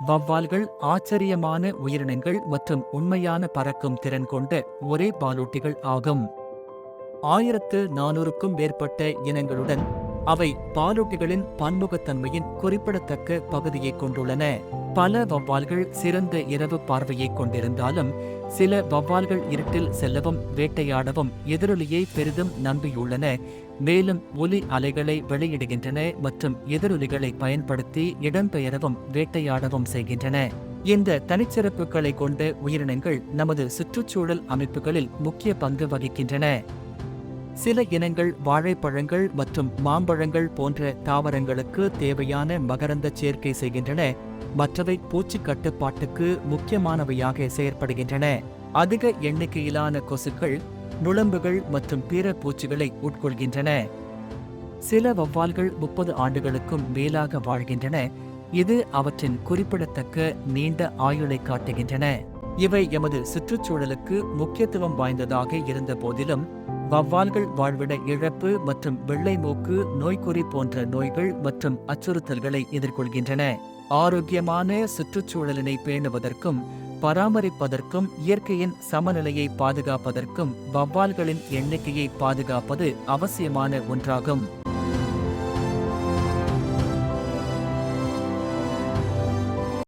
வவ்வால்கள் ஆச்சரியமான உயிரினங்கள் மற்றும் உண்மையான பறக்கும் திறன் கொண்ட ஒரே பாலூட்டிகள் ஆகும். ஆயிரத்து நானூறுக்கும் மேற்பட்ட இனங்களுடன் அவை பாலூட்டிகளின் பன்முகத்தன்மையின் குறிப்பிடத்தக்க பகுதியை கொண்டுள்ளன. பல வவ்வால்கள் சிறந்த இரவு பார்வையை கொண்டிருந்தாலும் சில வவ்வால்கள் இருட்டில் செல்லவும் வேட்டையாடவும் எதிரொலியை பெரிதும் நம்பியுள்ளன. மேலும் ஒலி அலைகளை வெளியிடுகின்றன மற்றும் எதிரொலிகளை பயன்படுத்தி இடம்பெயரவும் வேட்டையாடவும் செய்கின்றன. இந்த தனிச்சிறப்புகளை கொண்ட உயிரினங்கள் நமது சுற்றுச்சூழல் அமைப்புகளில் முக்கிய பங்கு வகிக்கின்றன. சில இனங்கள் வாழைப்பழங்கள் மற்றும் மாம்பழங்கள் போன்ற தாவரங்களுக்கு தேவையான மகரந்த சேர்க்கை செய்கின்றன. மற்றவை பூச்சி கட்டுப்பாட்டுக்கு முக்கியமானவையாக செயற்படுகின்றன. அதிக எண்ணிக்கையிலான கொசுக்கள் நுளம்புகள் மற்றும் பிற பூச்சிகளை உட்கொள்கின்றன. சில வவ்வால்கள் முப்பது ஆண்டுகளுக்கும் மேலாக வாழ்கின்றன. இது அவற்றின் குறிப்பிடத்தக்க நீண்ட ஆயுளை காட்டுகின்றன. இவை எமது சுற்றுச்சூழலுக்கு முக்கியத்துவம் வாய்ந்ததாக இருந்த போதிலும் வவ்வால்கள் வாழ்விட இழப்பு மற்றும் வெள்ளை மூக்கு நோய்க்குறி போன்ற நோய்கள் மற்றும் அச்சுறுத்தல்களை எதிர்கொள்கின்றன. ஆரோக்கியமான சுற்றுச்சூழலினை பேணுவதற்கும் பராமரிப்பதற்கும் இயற்கையின் சமநிலையை பாதுகாப்பதற்கும் வவ்வால்களின் எண்ணிக்கையை பாதுகாப்பது அவசியமான ஒன்றாகும்.